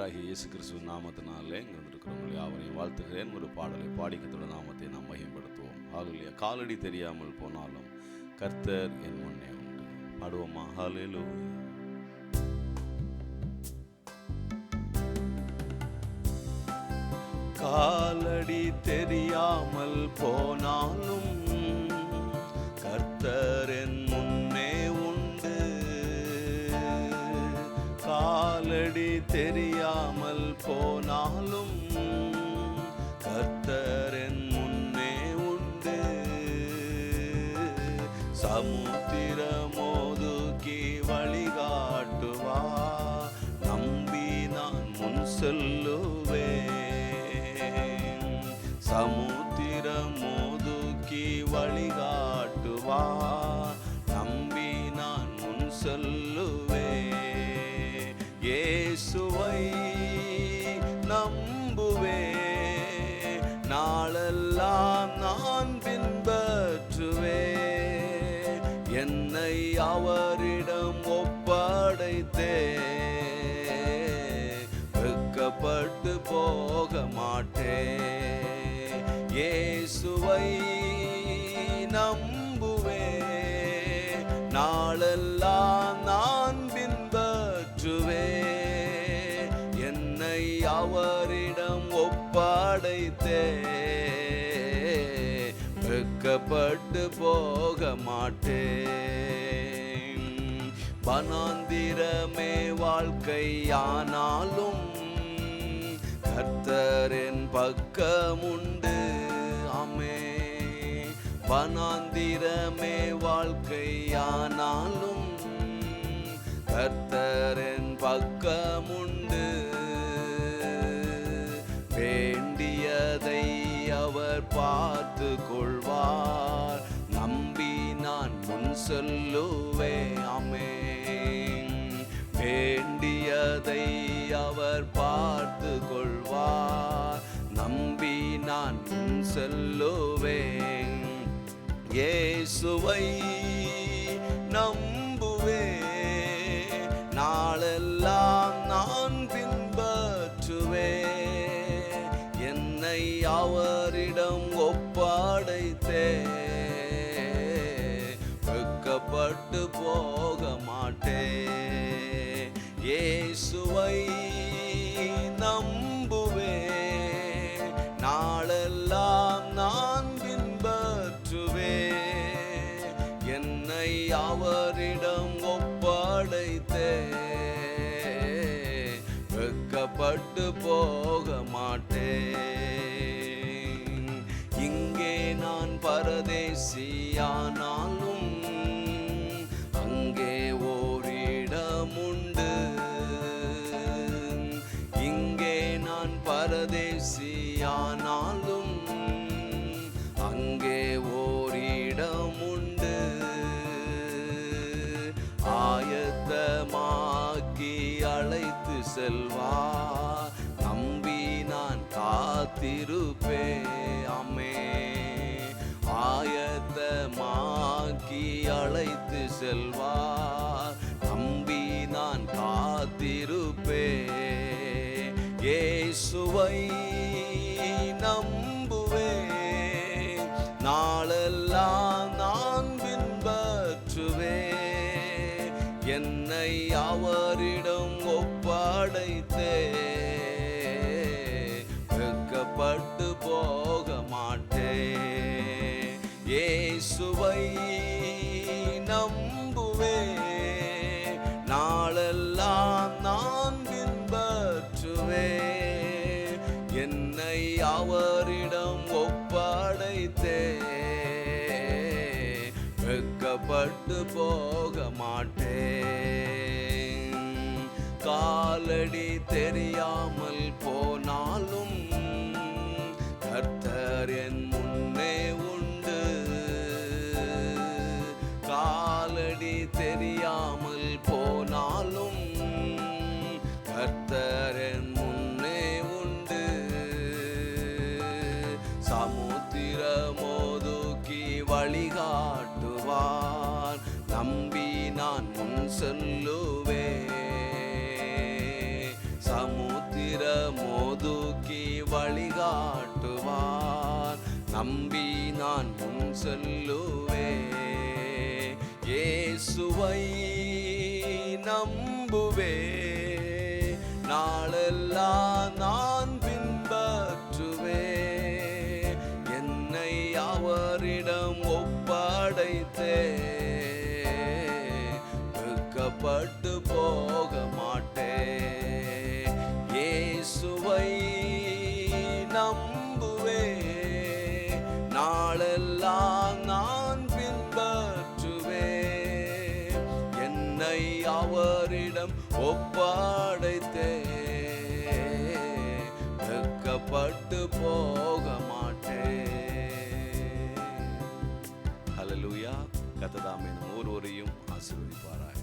கர்த்தராகிய இயேசு கிறிஸ்துவ நாமத்தினாலே இங்கே வந்திருக்கிறவங்களை யாவரையும் வாழ்த்துகிறேன். ஒரு பாடலை பாடிக்கத்தோட நாமத்தை நாம் மகிமைப்படுத்துவோம். ஹாலுலியா காலடி தெரியாமல் போனாலும் கர்த்தர் என் முன்னே உண்டு. பாடுவோமா? ஹalleluya. காலடி தெரியாமல் போனாலும் தெரியாமல் போனாலும் கர்த்தர் முன்னே உண்டு. சமுத்திரமோதுக்கி வழிகாட்டுவா. நம்பி நான் முன் செல்லுவேன். சமுத்திரமோதுக்கி வழிகாட்டுவா. நம்பி நான் முன் செல்லுவேன். இயேசுவை நம்புவே. நாளெல்லாம் நான் பின்பற்றுவே. என்னை அவரிடம் ஒப்படைத்தே. வெக்கப்பட்டு போக மாட்டே இயேசுவை நம்புவே. நாளெல்லாம் அவரிடம் ஒப்படைத்தே வெக்கப்பட்டு போக மாட்டேன். பனாந்திரமே வாழ்க்கையானாலும் கர்த்தரின் பக்கமுண்டு. அமே பனாந்திரமே வாழ்க்கை அவர் பார்த்து கொள்வார். நம்பி நான் முன் சொல்லுவே அமே வேண்டியதை அவர் பார்த்து கொள்வார். நம்பி நான் முன் செல்லுவேன். ஏசுவை நம்புவே நாளெல்லாம் பட்டு போக மாட்டேன். இங்கே நான் பரதேசியானால் செல்வா நம்பி நான் காத்திருப்பே அம்மே. ஆயத்தமாக்கி அழைத்து செல்வா நம்பி நான் காத்திருப்பே. சுவை நம் குமாரிடம் ஒப்படைத்தே. வெக்கப்பட்டு போக மாட்டே இயேசுவை நம்புவே. நாளெல்லாம் நான் பின்பற்றுவே. என்னை அவரிடம் ஒப்படைத்தே. வெக்கப்பட்டு போக மாட்டேன் காலடி தெரியாமல் போனாலும் கர்த்தர் என் முன்னே உண்டு. காலடி தெரியாமல் போனாலும் கர்த்தர் என் முன்னே உண்டு. சமுத்திரமோதுக்கி வழிகாட்டுவார். நம்பி நான் முன் செல்லுவே நம்பி நான் முன் செல்லுவே. இயேசுவை நம்புவே. அவரிடம் ஒப்பாடைத்தே. வெக்கப்பட்டு போக மாட்டேன் அலலுயா கத்ததாமே ஒவ்வொருவரையும் ஆசீர்வதிப்பாராக.